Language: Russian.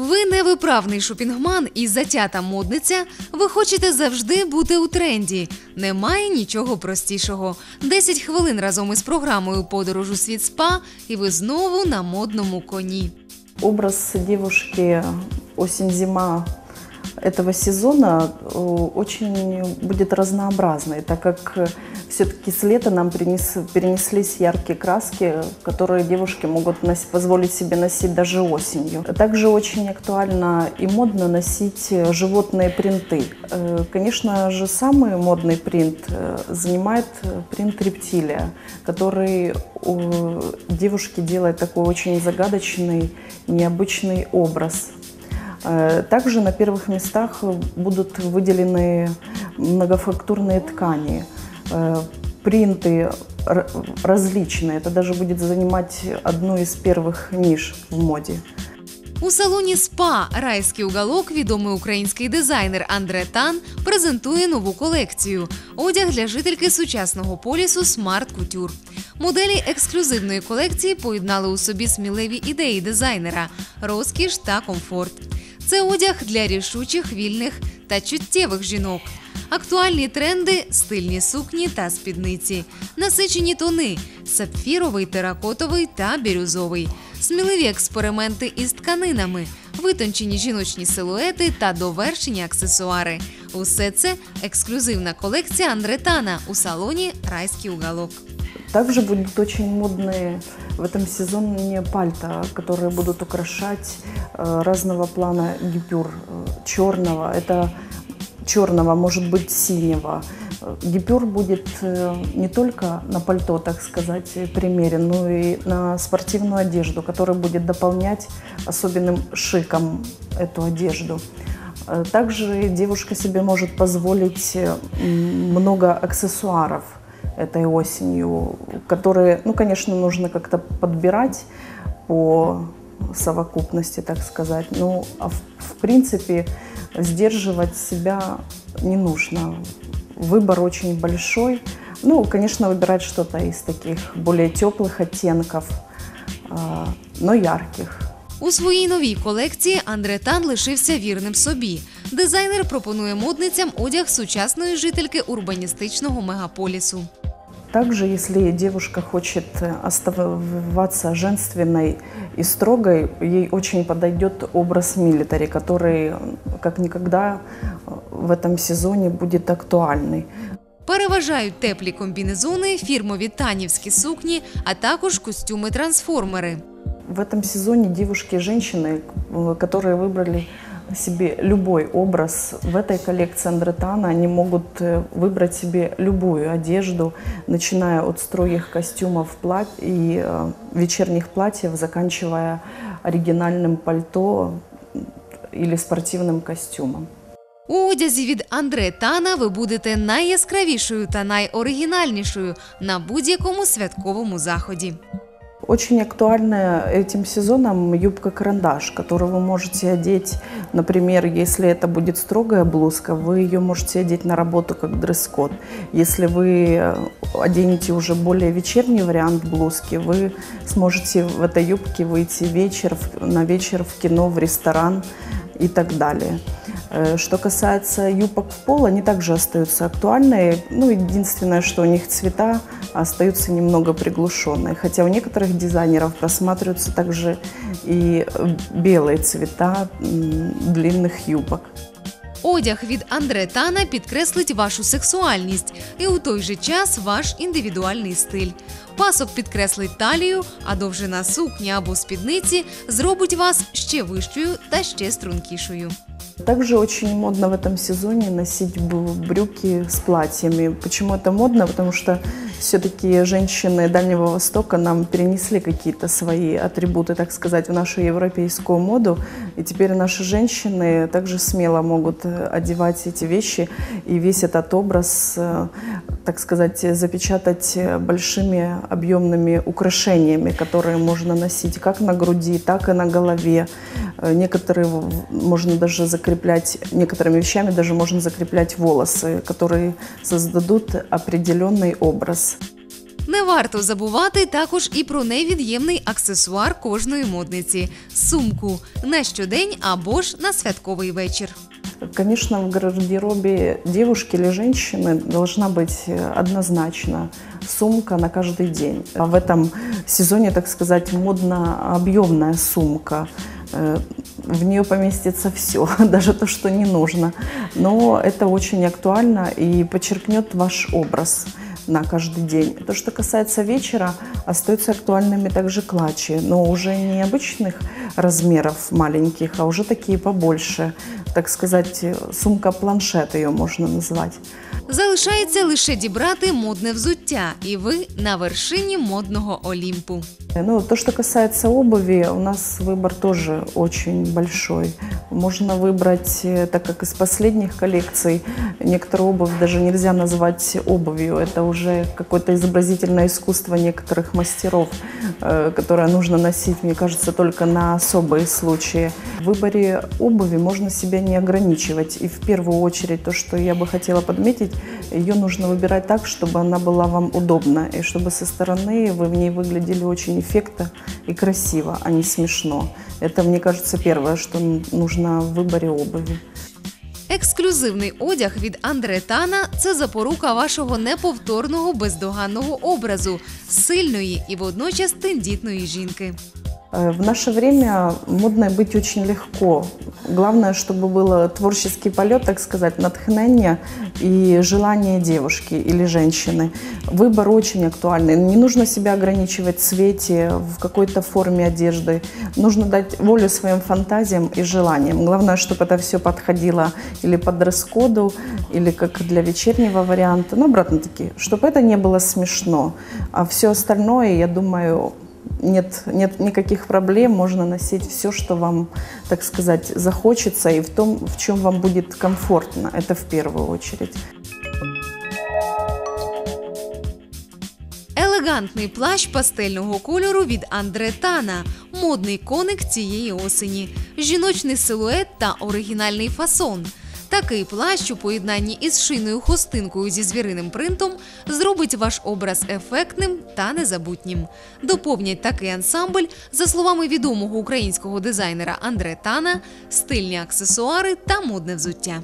Ви невиправний шопінгман і затята модниця. Ви хочете завжди бути у тренді. Немає нічого простішого. 10 хвилин разом із програмою Подорож у світ спа, і ви знову на модному коні. Образ дівушки осень-зима этого сезона э, очень будет разнообразный, так как все-таки с лета нам перенес, перенеслись яркие краски, которые девушки могут нос, позволить себе носить даже осенью. Также очень актуально и модно носить животные принты. Э, конечно же, самый модный принт э, занимает принт рептилия, который у девушки делает такой очень загадочный, необычный образ – Э, также на первых местах будут выделены многофактурные ткани, э, принты различные. Это даже будет занимать одну из первых ниш в моде. У салоні СПА Райський уголок відомий український дизайнер Андре Тан презентує нову колекцію одяг для жительки сучасного полісу Smart Couture. Моделі ексклюзивної колекції поєднали у собі сміливі ідеї дизайнера, розкіш та комфорт. Це одяг для рішучих, вільних та чуттєвих жінок. Актуальні тренди, стильні сукні та спідниці, насичені тони, сапфіровий, теракотовий та бірюзовий, сміливі експерименти із тканинами, витончені жіночні силуети та довершені аксесуари. Усе це ексклюзивна колекція Андретана у салоні Райський уголок. Также будут очень модные в этом сезоне пальто, которые будут украшать э, разного плана гипюр. Э, черного, это черного, может быть синего. Гипюр будет э, не только на пальто, так сказать, примерен, но и на спортивную одежду, которая будет дополнять особенным шиком эту одежду. Также девушка себе может позволить много аксессуаров – этой осенью, которые, ну, конечно, нужно как-то подбирать по совокупности, так сказать. Ну, а в, в принципе, сдерживать себя не нужно. Выбор очень большой. Ну, конечно, выбирать что-то из таких более теплых оттенков, но ярких. У своїй новій колекції Андре Тан лишився вірним собі. Дизайнер пропонує модницям одяг сучасної жительки урбаністичного мегаполісу. Также, если девушка хочет оставаться женственной и строгой, ей очень подойдет образ милитари, который как никогда в этом сезоне будет актуальный. Переважають теплі комбінезони, фірмові танівські сукні, а також костюми-трансформери. В этом сезоне девушки и женщины, которые выбрали себе любой образ. В этой коллекции Андретана они могут э, выбрать себе любую одежду, начиная от строгих костюмов плат и э, вечерних платьев, заканчивая оригинальным пальто или спортивным костюмом. У одязі від Андре Тана ви будете найяскравішою та найоригінальнішою на будь-якому святковому заході. Очень актуальна этим сезоном юбка-карандаш, которую вы можете одеть, например, если это будет строгая блузка, вы ее можете одеть на работу как дресс-код. Если вы э, оденете уже более вечерний вариант блузки, вы сможете в этой юбке выйти вечер, на вечер в кино, в ресторан и так далее. Э, что касается юбок в пол, они также остаются актуальны. Ну, единственное, что у них цвета остаются немного приглушенные. Хотя у некоторых дизайнеров просматриваются также и белые цвета длинных юбок. Одяг від Андре Тана підкреслить вашу сексуальність і у той же час ваш індивідуальний стиль. Пасок підкреслить талію, а довжина сукні або спідниці зробить вас ще вищою та ще стрункішою. Также очень модно в этом сезоне носить брюки с платьями. Почему это модно? Потому что все-таки женщины Дальнего Востока нам перенесли какие-то свои атрибуты, так сказать, в нашу европейскую моду. И теперь наши женщины также смело могут одевать эти вещи и весь этот образ, э, так сказать, запечатать большими объемными украшениями, которые можно носить как на груди, так и на голове. Э, некоторые можно даже закреплять, некоторыми вещами даже можно закреплять волосы, которые создадут определенный образ. Не варто забувати також і про невід'ємний аксесуар кожної модниці сумку на щодень або ж на святковий вечір. Конечно, в гардеробе девушки или женщины должна быть э, однозначно сумка на каждый день. А в этом сезоне, так сказать, модно-объемная сумка. Э, В нее поместится все, даже то, что не нужно. Но это очень актуально и подчеркнет ваш образ на каждый день. То, что касается вечера, остаются актуальными также клатчи, но уже не обычных размеров маленьких, а уже такие побольше. Так сказать, сумка-планшет ее можно назвать. Залишається лише дібрати модне взуття, і ви на вершині модного Олімпу. Ну, то, что касается обуви, у нас выбор тоже очень большой. Можно выбрать, э, так как из последних коллекций, некоторую обувь даже нельзя назвать обувью. Это уже какое-то изобразительное искусство некоторых мастеров, э, Которое нужно носить, мне кажется, только на особые случаи. В выборе обуви можно себя не ограничивать. И в первую очередь то, что я бы хотела подметить, ее нужно выбирать так, чтобы она была вам удобна, и чтобы со стороны вы в ней выглядели очень эффектно и красиво, а не смешно. Это, мне кажется, первое, что нужно в выборе обуви. Ексклюзивний одяг від Андре Тана це запорука вашого неповторного бездоганного образу, сильної і водночас тендітної жінки. Э, В наше время модно быть очень легко. Главное, чтобы был творческий полет, так сказать, натхнение и желание девушки или женщины. Выбор очень актуальный. Не нужно себя ограничивать в цвете, в какой-то форме одежды. Нужно дать волю своим фантазиям и желаниям. Главное, чтобы это все подходило или по дресс-коду, или как для вечернего варианта. Ну, обратно-таки, чтобы это не было смешно. А все остальное, я думаю, нет, нет никаких проблем, можно носить все, что вам, так сказать, захочется и в том, в чем вам будет комфортно. Это в первую очередь. Елегантний плащ пастельного кольору від Андре Тана, модний коник цієї осені, жіночний силует та оригінальний фасон. Такий плащ у поєднанні із шийною хустинкою зі звіриним принтом зробить ваш образ ефектним та незабутнім. Доповнять такий ансамбль, за словами відомого українського дизайнера Андре Тана, стильні аксесуари та модне взуття.